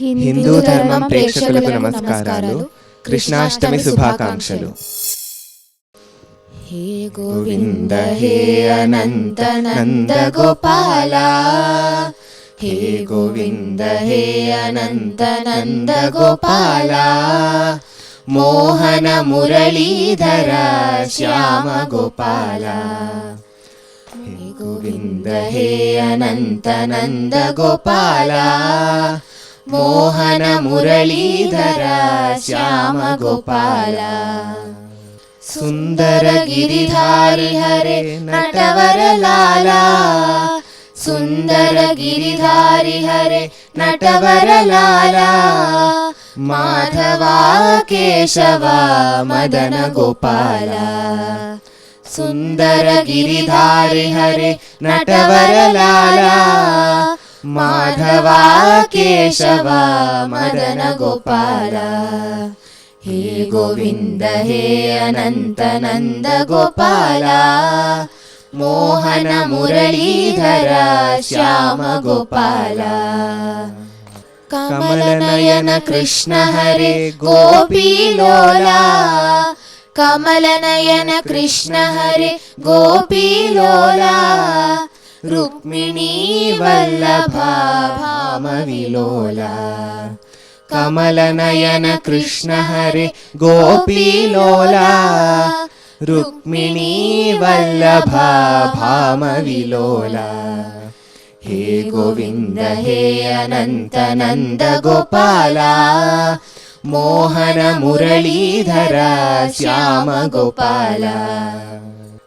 హిందూ ధర్మం ప్రేక్షకులకు నమస్కారాలు. కృష్ణాష్టమి శుభాకాంక్షలు. హే గోవింద హే అనంత నంద గోపాల. హే గోవింద హే అనంత నంద గోపాల. మోహన మురళీధర శ్యామ గోపాల. హే గోవింద హే అనంత నంద గోపాల. మోహన మురళీధర శ్యామ గోపాల. సుందర గిరిధారి హరే నటవర లాలా సుందర గిరిధారి హరే నటవర లాలా మాధవా కేశవ మదన గోపాల. సుందర గిరిధారి హరే నటవర లాలా माधवा केशवा मदन गोपाला। हे गोविन्द हे अनन्त नन्द मोहन मोहनमुरलीधरा श्याम गोपाला। कमलनयन कृष्ण हरे गोपी लोला। कमलनयन कृष्ण हरे गोपी लोला। रुक्मिणी वल्लभाम विलोला कमलनयन कृष्णहरे गोपीलोला गोपी लोला रुक्मिणी वल्लभाम विलोला हे गोविन्द हे मोहन मुरलीधरा श्याम गोपाला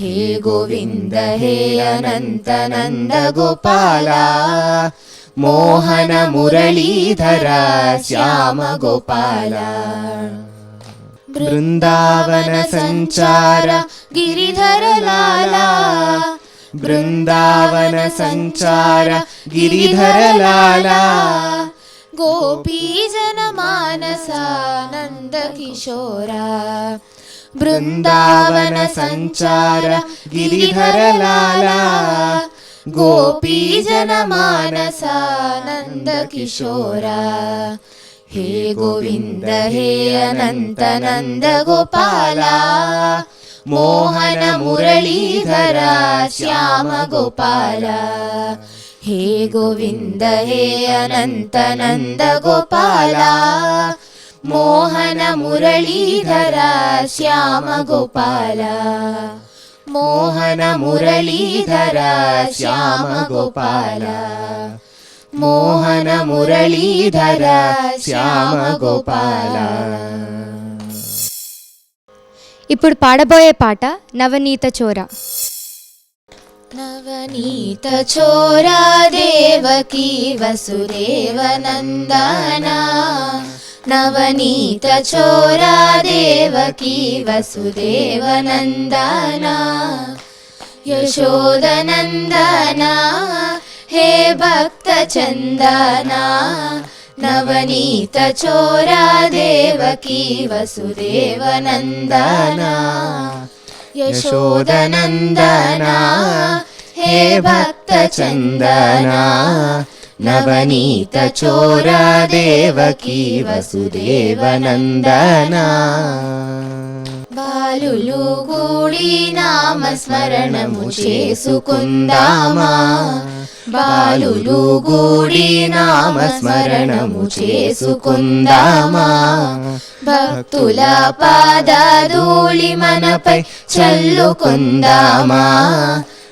हे गोविन्द हे अनन्द नन्द गोपाला मोहनमुरलीधरा श्याम गोपाला वृन्दावन संचार गिरिधरला बृन्दावन संचार गिरिधरला गोपी जनमानसा नन्द किशोरा వేణుగోపాల హే గోవింద హే అనంత నంద గోపాల మోహన మురళీధర శ్యామ గోపాల బృందావన సంచార గిరిధర లాలా బృందావన సంచార గిరిధర లాలా గోపీజన మానసానంద కిశోరా బృందావన మోహన మురళీధర శ్యామ గోపాల. మోహన మురళీధర శ్యామ గోపాల. మోహన మురళీధర శ్యామ గోపాల. ఇప్పుడు పాడబోయే పాట నవనీత చోర. నవనీత చోరా దేవకీ వసుదేవ नवनीतचोरा देवकी वसुदेवनन्दना। यशोदनन्दना हे भक्तचन्दना। नवनीतचोरा देवकी वसुदेवनन्दना। यशोदनन्दना हे भक्तचन्दना। నవనీత చోరా దేవకీ వసుదేవ నందనా బాలులు కూడి నామ స్మరణము చేసుకుందామా బాలులు కూడి నామ స్మరణము చేసుకుందామా భక్తుల పాదధూళి మనపై చల్లుకుందామా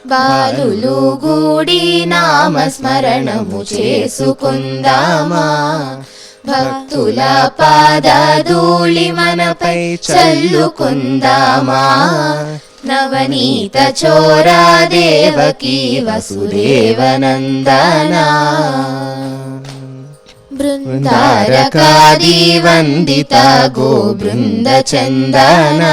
బాలులు గూడి నామస్మరణము చేసుకుందామా? భక్తుల పాదధూళి మనపై చల్లుకుందామా? నవనీత చోరా దేవకీ వసుదేవ నందనా బృందారకాది వందిత గో బృంద చందనా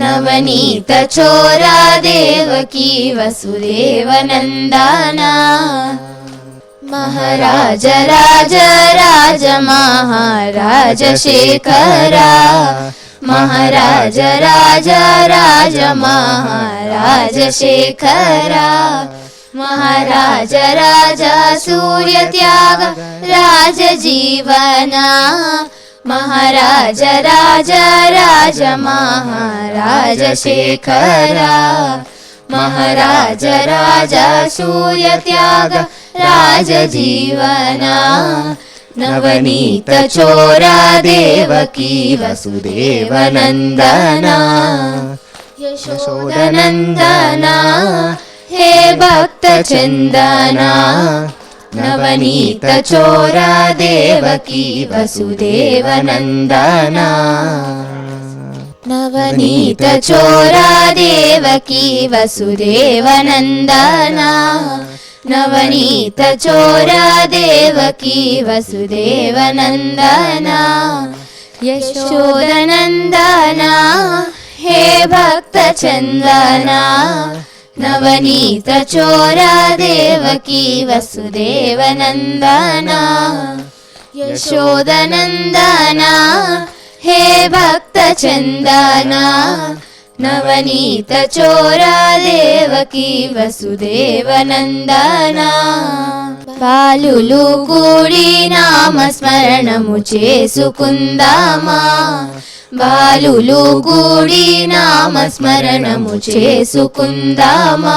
नवनीतछोरा देवकी वसुदेवनन्दाना। महाराज राज राज महाराज शेखरा महाराज राज राज महाराज शेखरा महाराज राजा सूर्यत्याग राजजीवना। महाराज राज राज महाराज शेखरा महाराज राजा सूर्यत्याग राजीवना नवनीत चोरा देवकी वसुदेवनन्दना। यशोदनन्दना हे भक्त चन्दना नवनीतचोरा देवकी वसुदेवनन्दना। नवनीतचोरा देवकी वसुदेवनन्दना नवनीतचोरा देवकी वसुदेवनन्दना यशोदनन्दना हे भक्तचन्दना నవనీత చోరా దేవకీ వసుదేవ నందన నవనీత చోరా హే భక్త చందనా నవనీత చోరా దేవకీ వసుదేవ నందన కూడి నామస్మరణము చేసుకుందామా బాలులు కూడి నామస్మరణము చేసుకుందామా?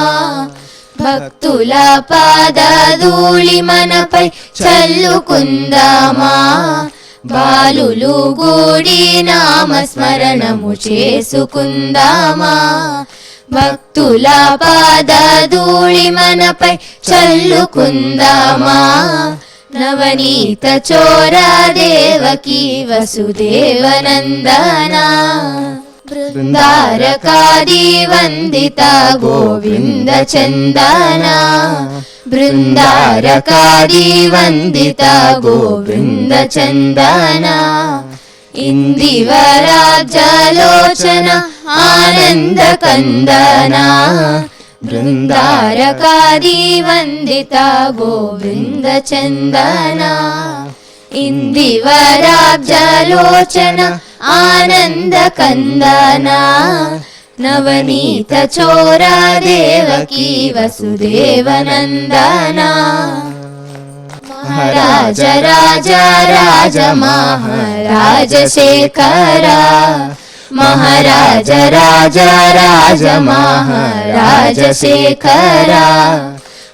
భక్తుల పాదధూళి మనపై చల్లుకుందామా? బాలులు కూడి నామస్మరణము చేసుకుందామా? భక్తుల పాదధూళి మనపై చల్లుకుందామా? नवनीतचोरा देवकी वसुदेवनन्दना बृन्दारकादिवन्दिता गोविन्दचन्दना। बृन्दारकादिवन्दिता गोविन्दचन्दना। इन्दिवराजलोचना आनन्दकन्दना। బృందారకాది వందిత గోవింద చందన ఇందివరాజలోచన ఆనంద కందన బృందారకాది వందిత గోవింద చందన ఇందివరాబ్జలోచన ఆనంద కందన నవనీత చోరా దేవకీ महाराज राजा राज महाराज शेखरा।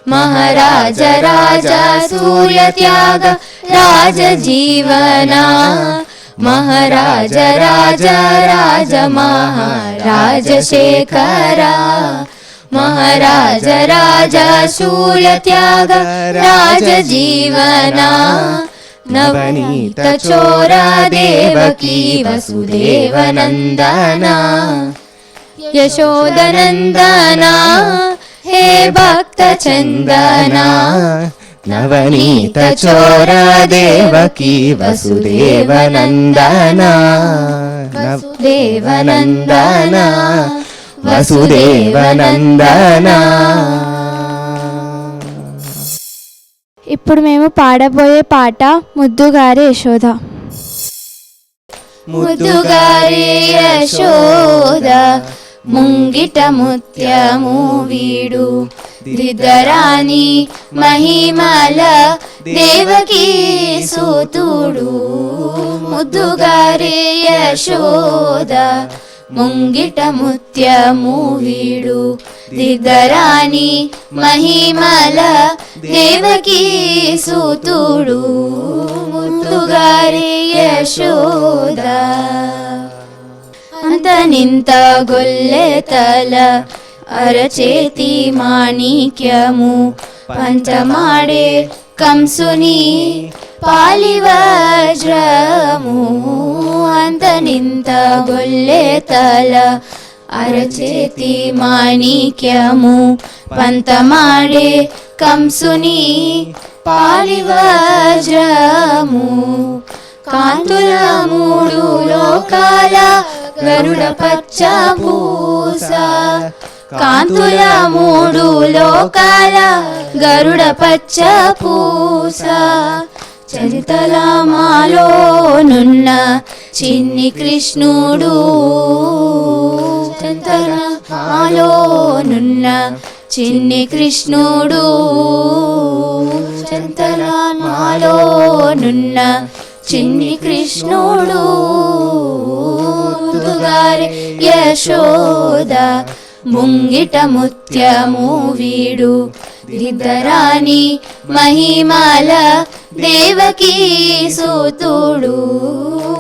महाराज राजा सूर्य त्याग राजा जीवना। महाराज राजा राज महाराज शेखरा। महाराज राजा सूर्य त्याग राजा जीवना। నవనీత చోరా దేవకీ వసుదేవ నందన యశోదనందన హే భక్త చందన నవనీత చోర దేవకీ వసుదేవ నందన వసుదేవ నందన వసుదేవ నందన ఇప్పుడు మేము పాడబోయే పాట ముద్దుగారి యశోద. ముద్దుగారి యశోద ముంగిట ముత్యము వీడు. దిదరాని మహిమల దేవకీ సూతుడు. ముద్దుగారి యశోద ముంగిట ముత్యము వీడు. దిద్దరాని మహిమల దేవకీ సూతుడు. ముత్తుగారి యశోద. అంతనింత గొల్లె తల అరచేతి మాణిక్యము. పంచమాడే కంసుని పాలివజ్రము. అంతనింత గొల్లె తల అరచేతి మాణిక్యము పంతమాడే కంసుని పాలివజ్రము. కాంతుల మూడు లోకాల గరుడ పచ్చ పూస కాంతుల మూడు లోకాల గరుడ పచ్చ పూస చరితల మాలోనున్న చిన్ని కృష్ణుడు. చరితల మాలోనున్న చిన్ని కృష్ణుడు. చంతర మాలోనున్న చిన్ని కృష్ణుడు. గారి యశోద ముంగిట ముత్యము వీడు. దిద్దరాని మహిమాల దేవకీ సూతుడు.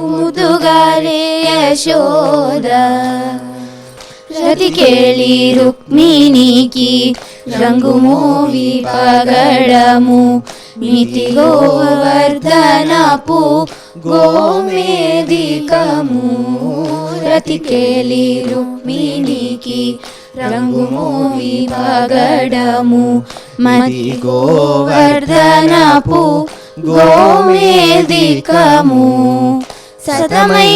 ముదుగారే యశోద రతి కేళి రుక్మిణికి రంగు మోవి పగడము మితి గోవర్ధనపు గోమేదికము రతి కేళి రుక్మిణికి రంగు మోవి పగడము మతి గోవర్ధనపు గోమేదికము సతమై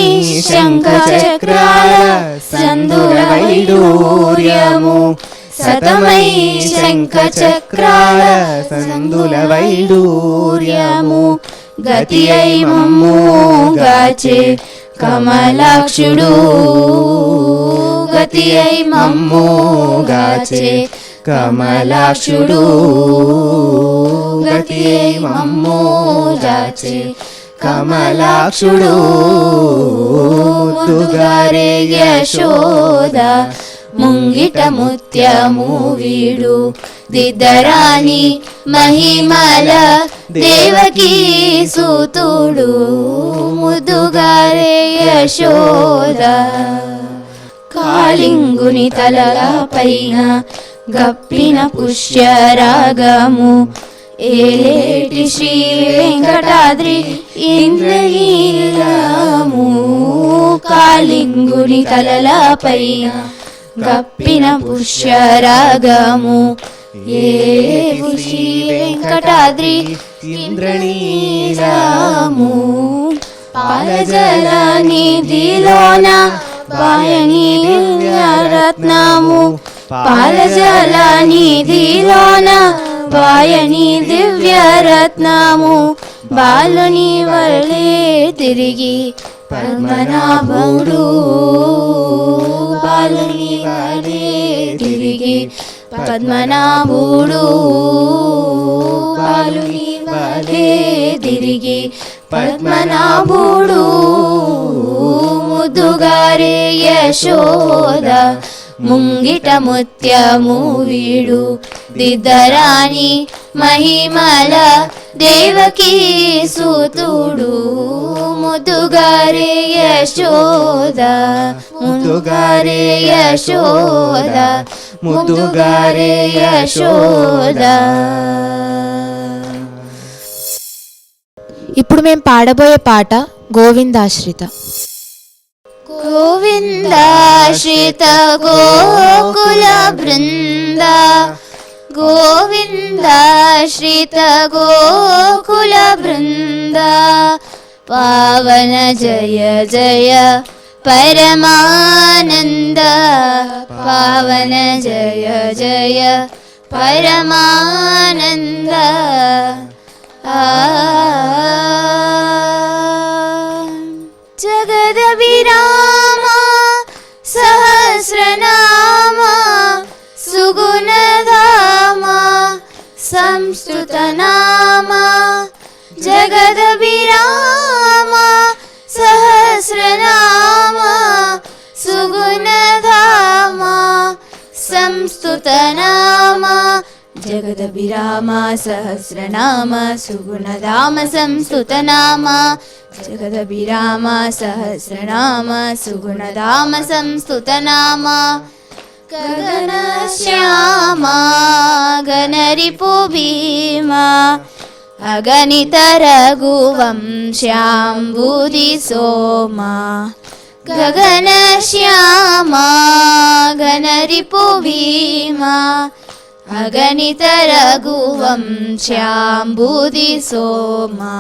శంఖ చక్రాల సందుల వైడూర్యము సతమై శంఖ చక్రాల సందుల వైడూర్యము గతి అయి మమ్ము గాచే కమలాక్షుడు. గతి అయి మమ్ము గాచే కమలాక్షుడు. గతి అయి మమ్ము గాచే కమలాక్షుడు. ముద్దుగారే యశోద. ముంగిట ముత్యము వీడు. దిద్దరాని మహిమల దేవకీ సూతుడు. ముద్దుగారే యశోద. కాళింగుని తలల పైన గప్పిన పుష్యరాగము. ఏలేటి శ్రీ వెంకటాద్రి ఇంద్రనీలము కాళింగుడి తలల కప్పిన గప్పిన పుష్యరాగము. ఏ శ్రీ వెంకటాద్రి ఇంద్రనీలము పాలజల నిధిలోన పాయని రత్నము. పాలజలనిధిలోన వాయని దివ్య రత్నము బాలుని వలే తిరిగి పద్మనాభుడు బాలుని వలే తిరిగి పద్మనాభుడు బాలుని వలే తిరిగి పద్మనాభుడు ముద్దుగారే యశోద ముంగిట ముత్యము వీడు దిద్దరాని మహిమల దేవకీ సూతుడు. ముద్దుగారే యశోద ముద్దుగారే యశోద ముద్దుగారే యశోద. ఇప్పుడు మేము పాడబోయే పాట గోవిందాశ్రిత. గోవిందాశ్రిత గోకుల गोविन्दाश्रित गोकुलवृन्द पावन जय जय परमानन्द पावन जय जय परमानन्द जगदविरा సంస్కృతనామ జగద విరామ సహస్రనామ సుగుణధామ సంస్తుతనామ జగద విరామ సహస్రనామ సుగుణధామ సంస్తుతనామ జగదభిరామ సహస్రనామ गगनश्यामा गणरिपु भीमा अगणितरघुवंश्याम्बुधि सोमा गगनश्यामा गणरिपु भीमा अगणितरघुवंश्याम्बुधि सोमा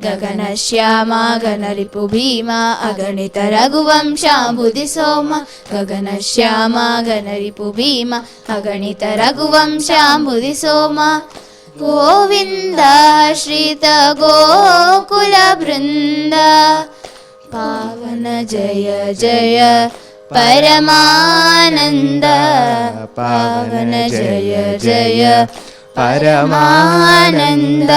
ಗಗನಶ್ಯಾಮ ಗಣರಿಪು ಭೀಮ ಅಗಣಿತ ರಘುವಂಶ ಬುಧಿ ಸೋಮ ಗಗನಶ್ಯಾಮ ಗಣರಿಪು ಭೀಮ ಅಗಣಿತ ರಘುವಂಶ ಬುಧಿ ಸೋಮ ಗೋವಿಂದಾಶ್ರಿತ ಗೋಕುಲ ಬೃಂದ ಪಾವನ ಜಯ ಜಯ ಪರಮಾನಂದ ಪಾವನ ಜಯ ಜಯ പരമാനന്ദ.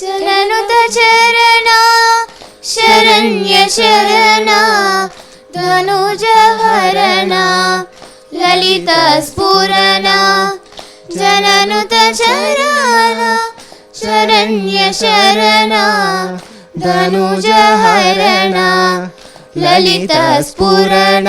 ജനനുത ചരണ ശരണ്യ ശരണ ധനുജ ഹരണ ലളിത സ്ഫുരണ ജനനുത ചരണ ശരണ്യ ശരണ ധനുജ ഹരണ ലളിത സ്ഫുരണ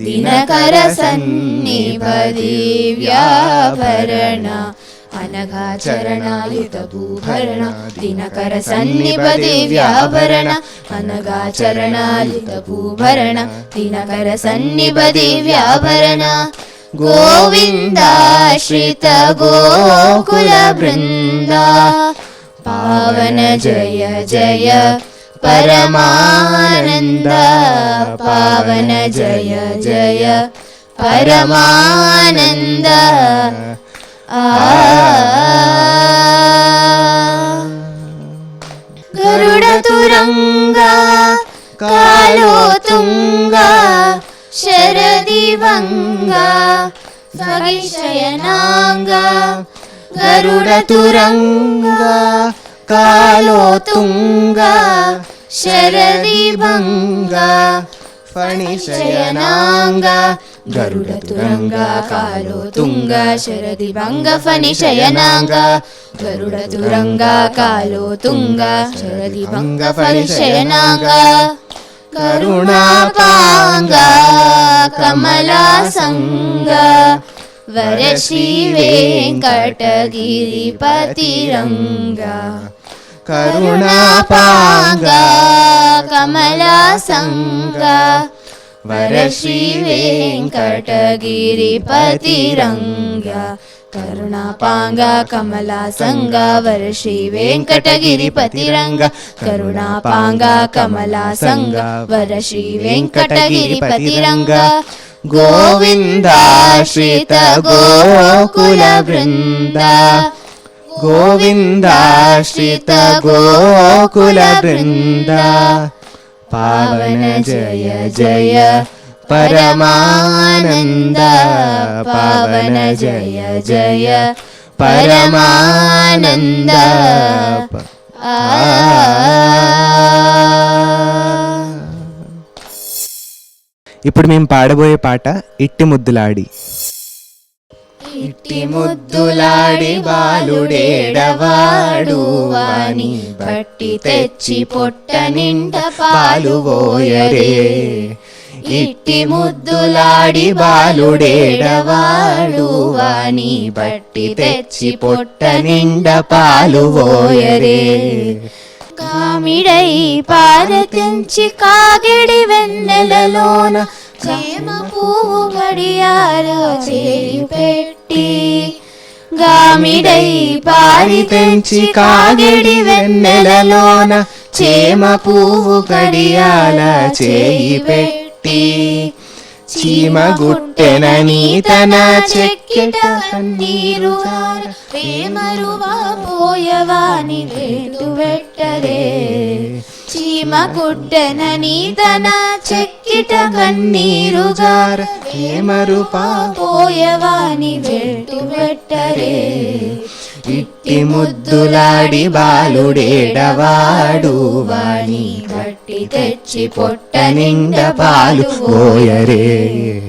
ദിനകര സന്നിപദിവ്യാഭരണ അനഘാചരണാലിതഭൂഭരണ ദിനകര സന്നിപദിവ്യാഭരണ അനഘാചരണാലിതഭൂഭരണ ദിനകര സന്നിപദിവ്യാഭരണ गोविन्दाश्रित गोकुलवृन्दा पावन जय जय പരമാനന്ദ പാവന ജയ ജയ പരമാനന്ദ. ഗരുഡ തുരംഗ കാലോ തുംഗ ശരദിവംഗ സഹിശയനാംഗ. ഗരുഡ തുരംഗ കാലോ തുംഗ చరణాయుత భూభరణ గరుడ తురంగ కాలో తుంగ శరది గరుడ కాలో శరది భంగ ఫణిశయనాంగా గరుడ తురంగా కాలో తుంగా శరది భంగ వర శ్రీ వెంకటగిరిపతిరంగా. కరుణాపాంగా కమలాసంగా వర శ్రీ వెంకటగిరిపతిరంగా కరుణాపాంగ కమలాసంగ వర శ్రీ వెంకటగిరిపతిరంగ కరుణాపాంగ కమలాసంగ వర శ్రీ వెంకటగిరిపతిరంగ గోవిందాశ్రిత గోకుల బృంద గోవిందాశ్రిత గోకుల బృంద పావన జయ జయ పరమానంద పవన జయ జయ పరమానంద ఆ ఇప్పుడు మేము పాడబోయే పాట ఇట్టి ముద్దులాడి ఇట్టి ముద్దులాడి బాలుడేడవాడు వాని పట్టి తెచ్చి పొట్ట నిండ పాలు పోయరే ఇట్టి ముద్దులాడి బాలుడేడవాడు వాని పట్టి తెచ్చి పొట్ట నిండ పాలు పోయరే కామిడై పారతించి కాగిడి వెన్నెలలోన చేమ పువ్వు గడియార చేయి పెట్టి గామిడై పారి తెంచి కాగిడి వెన్నెలలోన చేమ పువ్వు గడియాల చేయి పెట్టి చీమ గుట్టెనని తన చెక్కిట నీరు ప్రేమరువా పోయవాని వేటు వెట్టరే చీమ కుట్టెనని తన చెక్కిట కన్నీరు జార ప్రేమరుపా పోయవాని వెట్టు వెట్టరే. ఇట్టి ముద్దులాడి బాలుడేడవాడు. వాణి బట్టి తెచ్చి పొట్ట నిండ పాలు పోయరే.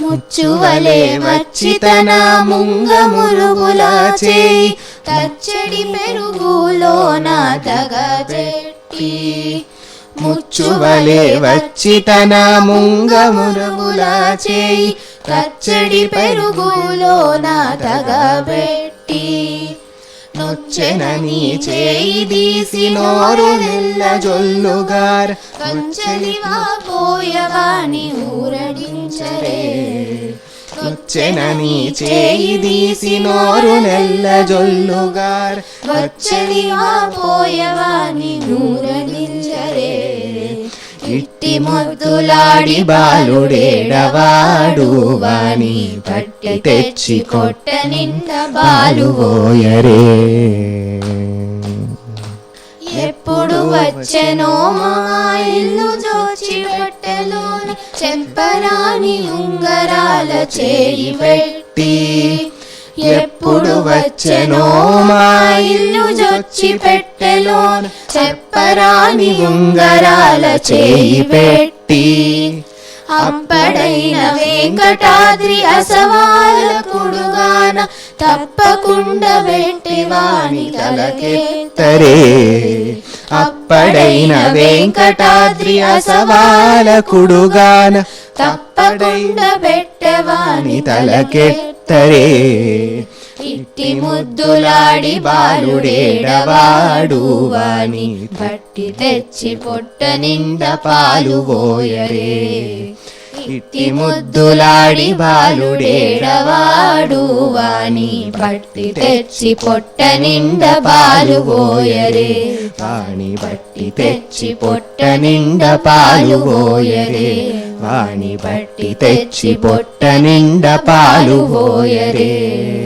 ముచ్చువలే వచ్చి తన ముంగ మురుగుల చేయి. తచ్చడి పెరుగులోన తగ చెట్టి ముచ్చువలే వచ్చి తన ముంగ మురుగులా చేయి. తచ్చడి నా తగబెట్టి నొచ్చెనని చేయి తీసి నోరు నెల్ల జొల్లుగార్. కంచలివా పోయవాని ఊరడించరే. నొచ్చెనని చేయి దీసి నోరు నెల్ల జొల్లుగార్. వచ్చలివా పోయవాని ఊరడించరే ఇట్టి మొద్దులాడి బాలుడేడవాడు వాణి పట్టి తెచ్చి కొట్ట నిండ బాలు పోయరే ఎప్పుడు వచ్చెనో మా ఇల్లు జోచి పెట్టెలోన చెంపరాని ఉంగరాల చేయి పెట్టి ఎప్పుడు వచ్చెనో మా ఇల్లు జొచ్చి పెట్టెలో చెప్పరాని ఉంగరాల చేయి పెట్టి అప్పడైన వెంకటాద్రి అసవాలకుడుగాన తప్పకుండా వెంటివాణి తలకెత్తరే. అప్పడైన వెంకటాద్రి అసవాలకుడుగాన తప్పకుండా పెట్టవాని తలకెత్తరే. ఇట్టి ముద్దులాడి బాలుడేడవాడు వాని పట్టి తెచ్చి పొట్ట నిండ పాలు పోయరే. ఇట్టి ముద్దులాడి బాలుడేడవాడు వాని పట్టి తెచ్చి పొట్ట నిండ పాలు పోయరే. వాణి బట్టి తెచ్చి పొట్ట నిండ పాలు పోయరే. వాణి బట్టి తెచ్చి పొట్ట నిండ పాలు పోయరే.